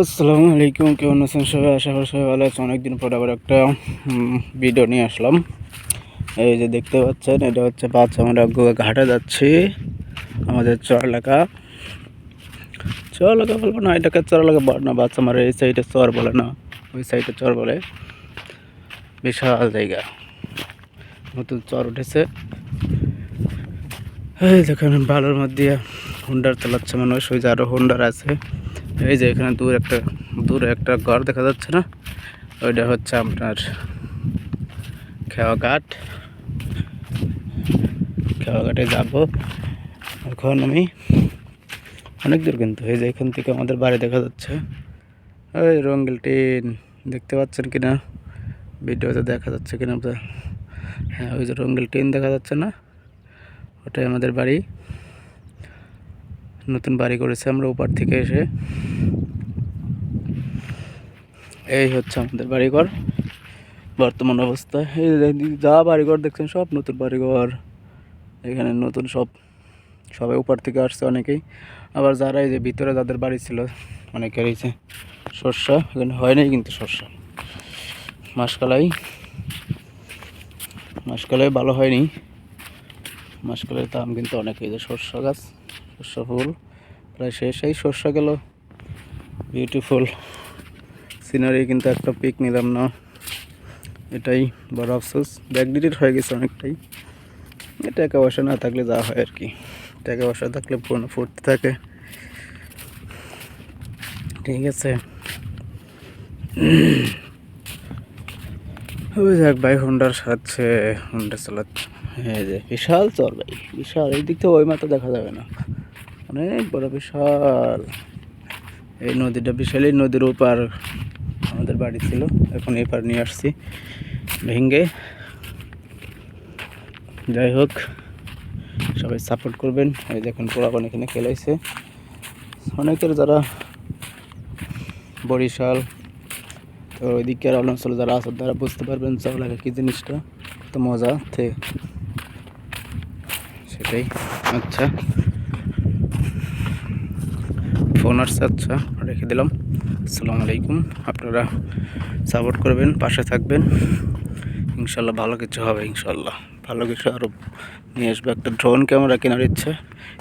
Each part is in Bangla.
আসসালামু আলাইকুম, কেমন আছেন সবাই? আশা করি সবাই ভালো আছে অনেকদিন পর আবার একটা ভিডিও নিয়ে আসলাম। এই যে দেখতে পাচ্ছেন, এটা হচ্ছে বাচ্চা, আমরা ঘাটে যাচ্ছি। আমাদের চর এলাকা চর এলাকা বলব না, এটাকে চর এলাকা বলে না, বাচ্চা আমার এই সাইডে চর বলে না, ওই সাইডে চর বলে। বিশাল জায়গা। নতুন চর উঠেছে। এই দেখেন, বালুর মধ্যে হুন্ডার চালাচ্ছে মানুষ, ওই সোজা আরও হুন্ডার আছে। এই যে এখানে দূর একটা, দূরে একটা ঘর দেখা যাচ্ছে না? ওইটা হচ্ছে আপনার খেওয়াঘাট। খেওয়াঘাটে যাব। এখন আমি, অনেক দূর কিন্তু। এই যে এখান থেকে আমাদের বাড়ি দেখা যাচ্ছে। ওই রঙ্গিল টিন, দেখতে পাচ্ছেন কিনা? ভিডিওতে দেখা যাচ্ছে কিনা হ্যাঁ ওই যে রঙ্গিল টিন দেখা যাচ্ছে না? ওটাই আমাদের বাড়ি। নতুন বাড়ি করেছে আমরা ওপার থেকে এসে। এই হচ্ছে আমাদের বাড়িঘর। বর্তমান অবস্থা। এই যা বাড়িঘর দেখছেন সব নতুন বাড়িঘর। এখানে নতুন সব, সবাই উপর থেকে আসছে অনেকেই। আবার যারা এই যে ভিতরে যাদের বাড়ি ছিল, অনেকের এই যে এখানে হয় নাই কিন্তু শস্যা মাসকালাই মাসকালাই ভালো হয়নি। মাসকালের দাম কিন্তু অনেক এই যে সর্ষা গাছ, সর্ষা ফুল, প্রায় শেষ। এই সর্ষা গেল। বিউটিফুল সিনারি কিন্তু একটা পিক নিলাম না। এটাই বড় আফসোস। ব্যাক ডিটেড হয়ে গেছে অনেকটাই। টাকা পয়সা না থাকলে যা হয় আর কি। টাকা পয়সা থাকলে পুরনো ফুটতে থাকে। ঠিক আছে। ওই যাক ভাই হোন্ডার সাথে হোন্ডা চালাচ্ছে এই যে বিশাল চর ভাই, বিশাল। এই দিক থেকে ওই মাথা দেখা যাবে না। অনেক বড় বিশাল। এই নদীটা বিশাল, এই নদীর ওপার আমাদের বাড়ি ছিল। এখন এপার নিয়ে আসছি, ভেঙ্গে। যাই হোক, সবাই সাপোর্ট করবেন। এই দেখুন পোড়াপান এখানে খেলাইছে। অনেকের যারা বরিশাল তো ওইদিকের অঞ্চলে যারা আছে তারা বুঝতে পারবেন চাউলাকা কী জিনিসটা। তো মজা থে সেটাই। আচ্ছা। ফোন আসছে আচ্ছা রেখে দিলাম। আসসালামু আলাইকুম। আপনারা সাপোর্ট করবেন, পাশে থাকবেন। ইনশাল্লাহ ভালো কিছু হবে ইনশাল্লাহ ভালো কিছু আরও নিয়ে আসবে। একটা ড্রোন ক্যামেরা কেনার ইচ্ছে।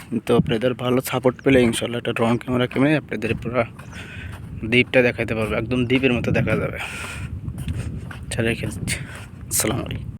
কিন্তু আপনাদের ভালো সাপোর্ট পেলে ইনশাল্লাহ একটা ড্রোন ক্যামেরা কিনে আপনাদের পুরো দ্বীপটা দেখাতে পারব একদম দ্বীপের মতো দেখা যাবে। আচ্ছা রেখে দিচ্ছি। আসসালামু আলাইকুম।